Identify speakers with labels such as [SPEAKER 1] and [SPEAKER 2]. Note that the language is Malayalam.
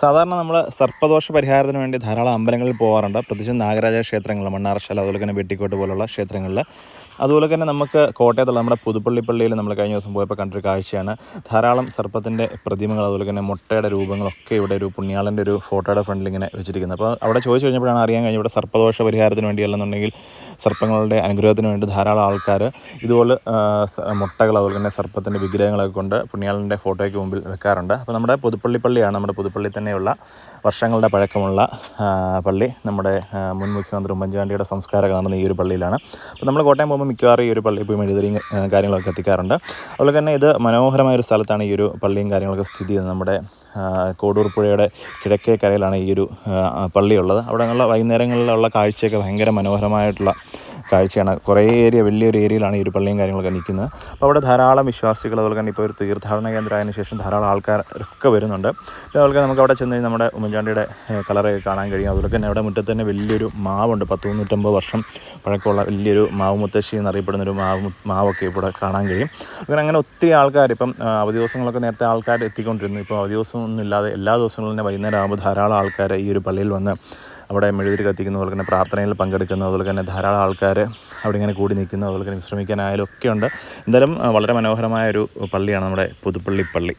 [SPEAKER 1] സാധാരണ നമ്മൾ സർപ്പദോഷ പരിഹാരത്തിന് വേണ്ടി ധാരാളം അമ്പലങ്ങളിൽ പോകാറുണ്ട് പ്രത്യേകിച്ച് നാഗരാജ ക്ഷേത്രങ്ങൾ മണ്ണാർശാല അതുപോലെ തന്നെ വെട്ടിക്കോട്ട് പോലുള്ള ക്ഷേത്രങ്ങളിൽ. അതുപോലെ തന്നെ നമുക്ക് കോട്ടയത്തുള്ള നമ്മുടെ പുതുപ്പള്ളി പള്ളിയിൽ നമ്മൾ കഴിഞ്ഞ ദിവസം പോയപ്പോൾ കണ്ടൊരു കാഴ്ചയാണ്. ധാരാളം സർപ്പത്തിന്റെ പ്രതിമകൾ അതുപോലെ തന്നെ മുട്ടയുടെ രൂപങ്ങളൊക്കെ ഇവിടെ ഒരു പുണ്യാളന്റെ ഒരു ഫോട്ടോയുടെ ഫ്രണ്ടിൽ ഇങ്ങനെ വെച്ചിരിക്കുന്നത്. അപ്പോൾ അവിടെ ചോദിച്ചു കഴിഞ്ഞപ്പോഴാണ് അറിയാൻ കഴിഞ്ഞത് ഇവിടെ സർപ്പദോഷ പരിഹാരത്തിന് വേണ്ടിയല്ലെന്നുണ്ടെങ്കിൽ സർപ്പങ്ങളുടെ അനുഗ്രഹത്തിന് വേണ്ടി ധാരാളം ആൾക്കാർ ഇതുപോലെ മുട്ടകൾ അതുപോലെ തന്നെ സർപ്പത്തിന്റെ വിഗ്രഹങ്ങളൊക്കെ കൊണ്ട് പുണ്യാളന്റെ ഫോട്ടോയ്ക്ക് മുമ്പിൽ വെക്കാറുണ്ട്. അപ്പോൾ നമ്മുടെ പുതുപ്പള്ളി പള്ളിയാണ് നമ്മുടെ പുതുപ്പള്ളി തന്നെയുള്ള വർഷങ്ങളുടെ പഴക്കമുള്ള പള്ളി നമ്മുടെ മുൻ മുഖ്യമന്ത്രി ഉമ്മൻചാണ്ടിയുടെ സംസ്കാരം കാണുന്ന ഈ ഒരു പള്ളിയിലാണ്. അപ്പോൾ നമ്മൾ കോട്ടയം പോകുമ്പോൾ മിക്കവാറും ഈ ഒരു പള്ളിയിൽ പോയി മെഴുതിരിയും കാര്യങ്ങളൊക്കെ എത്തിക്കാറുണ്ട്. അതുപോലെ തന്നെ ഇത് മനോഹരമായ ഒരു സ്ഥലത്താണ് ഈ ഒരു പള്ളിയും കാര്യങ്ങളൊക്കെ സ്ഥിതി ചെയ്യുന്നത്. നമ്മുടെ കോടൂർ പുഴയുടെ കിഴക്കേ കരയിലാണ് ഈ ഒരു പള്ളിയുള്ളത് അവിടെ നിന്നുള്ള വൈകുന്നേരങ്ങളിലുള്ള കാഴ്ചയൊക്കെ ഭയങ്കര മനോഹരമായിട്ടുള്ള കാഴ്ചയാണ്. കുറേ ഏരിയ വലിയൊരു ഏരിയയിലാണ് ഈ ഒരു പള്ളിയും കാര്യങ്ങളൊക്കെ നിൽക്കുന്നത്. അപ്പോൾ അവിടെ ധാരാളം വിശ്വാസികൾ അതുപോലെ തന്നെ ഇപ്പോൾ ഒരു തീർത്ഥാടന കേന്ദ്രമായതിനു ശേഷം ധാരാളം ആൾക്കാരൊക്കെ വരുന്നുണ്ട്. അതുപോലെ നമുക്ക് അവിടെ ചെന്ന് കഴിഞ്ഞാൽ നമ്മുടെ ഉമ്മൻചാണ്ടിയുടെ കളറൊക്കെ കാണാൻ കഴിയും. അതുപോലെ തന്നെ അവിടെ മുറ്റത്ത് തന്നെ വലിയൊരു മാവുണ്ട്. പത്ത് നൂറ്റമ്പത് വർഷം പഴക്കമുള്ള വലിയൊരു മാവ് മുത്തശ്ശി എന്നറിയപ്പെടുന്ന ഒരു മാവ് മാവൊക്കെ ഇവിടെ കാണാൻ കഴിയും. അങ്ങനെ അങ്ങനെ ഒത്തിരി ആൾക്കാർ ഇപ്പം അവധി ദിവസങ്ങളൊക്കെ നേരത്തെ ആൾക്കാർ എത്തിക്കൊണ്ടിരുന്നു. ഇപ്പോൾ അവധി ദിവസമൊന്നും ഇല്ലാതെ എല്ലാ ദിവസങ്ങളും തന്നെ വൈകുന്നേരം ആകുമ്പോൾ ധാരാളം ആൾക്കാർ ഈ ഒരു പള്ളിയിൽ വന്ന് അവിടെ മെഴുതിരി കത്തിക്കുന്ന അതുപോലെ തന്നെ പ്രാർത്ഥനയിൽ പങ്കെടുക്കുന്നു അതുപോലെ തന്നെ ധാരാളം ആൾക്കാർ അവിടെ ഇങ്ങനെ കൂടി നിൽക്കുന്നു അതുപോലെ തന്നെ വിശ്രമിക്കാനായാലും ഒക്കെ ഉണ്ട്. എന്തായാലും വളരെ മനോഹരമായ ഒരു പള്ളിയാണ് നമ്മുടെ പുതുപ്പള്ളി പള്ളി.